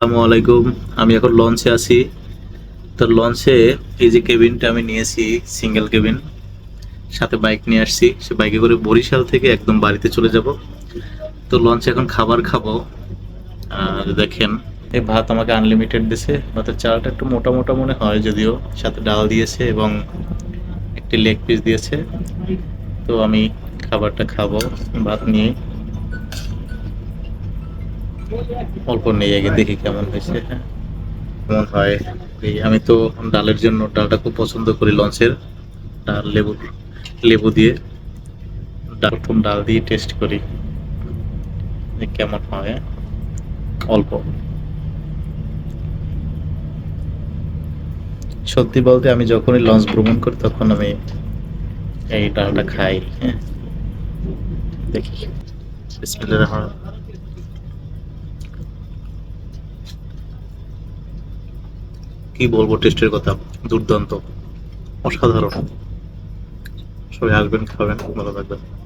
আসসালামু আলাইকুম। আমি এখন লঞ্চে আছি। তো লঞ্চে এই যে কেবিনটা আমি নিয়েছি, সিঙ্গেল কেবিন, সাথে বাইক নিয়ে আসছি। সে বাইকে করে বরিশাল থেকে একদম বাড়িতে চলে যাব। তো লঞ্চে এখন খাবার খাব। আর দেখেন, এই ভাত আমাকে আনলিমিটেড দিছে। ভাতের চালটা একটু মোটা মোটা মনে হয় যদিও, সাথে ডাল দিয়েছে এবং একটি লেগ পিস দিয়েছে। তো আমি খাবারটা খাব, ভাত নিয়ে। অল্প নেই, আগে দেখি কেমন হয়েছে। হ্যাঁ কেমন হয়? আমি তো ডালের জন্য ডালটা খুব পছন্দ করি, লঞ্চের ডাল, লেবু লেবু দিয়ে। ডাল, প্রথম ডাল দিয়ে টেস্ট করি। কেমন হয়? অল্প। সত্যি বলতে আমি যখনই লঞ্চ ভ্রমণ করি, তখন আমি এই ডালটা খাই হ্যাঁ। দেখি। কি বলব টেস্টের কথা? দুর্দান্ত। অসাধারণ। সবাই আসবেন খাবেন ভালো থাকবেন।